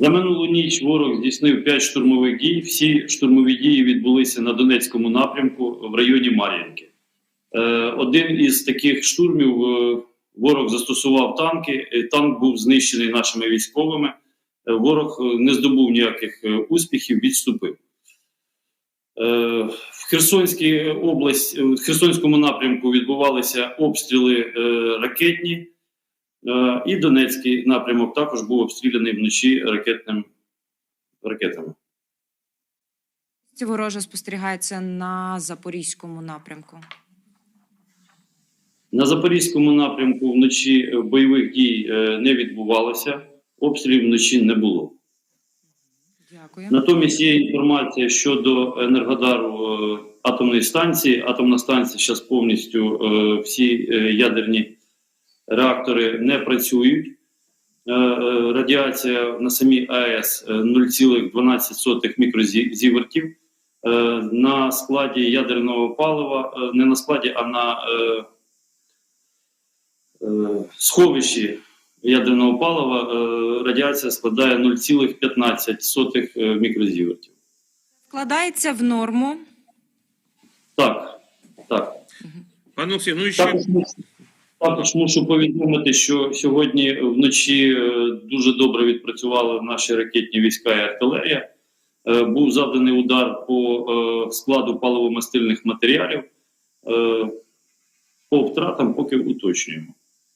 За минулу ніч ворог здійснив 5 штурмових дій. Всі штурмові дії відбулися на Донецькому напрямку в районі Мар'їнки. Е, Один із таких штурмів е, ворог застосував танки. Е, Танк був знищений нашими військовими. Ворог не здобув ніяких успіхів, відступив. В Херсонській області, в Херсонському напрямку відбувалися обстріли ракетні. Е, І Донецький напрямок також був обстріляний вночі ракетним, ракетами. Ці вороже спостерігається на запорізькому напрямку. На Запорізькому напрямку вночі бойових дій е, не відбувалося, обстрілів вночі не було. Дякую. Натомість є інформація щодо Енергодару е, атомної станції. Атомна станція зараз повністю всі ядерні реактори не працюють. Е, е, Радіація на самій АЕС е, 0,12 мікрозівертів. Е, На складі ядерного палива, не на складі, а на сховищі ядерного палива радіація складає 0,15 е, мікрозівертів. Вкладається в норму. Так, так. Пане Олексій, ну і ще Також, мушу- повідомити, що сьогодні вночі е, дуже добре відпрацювали наші ракетні війська і артилерія. Е, Був завданий удар по е, складу паливомастильних матеріалів. По втратам поки уточнюємо.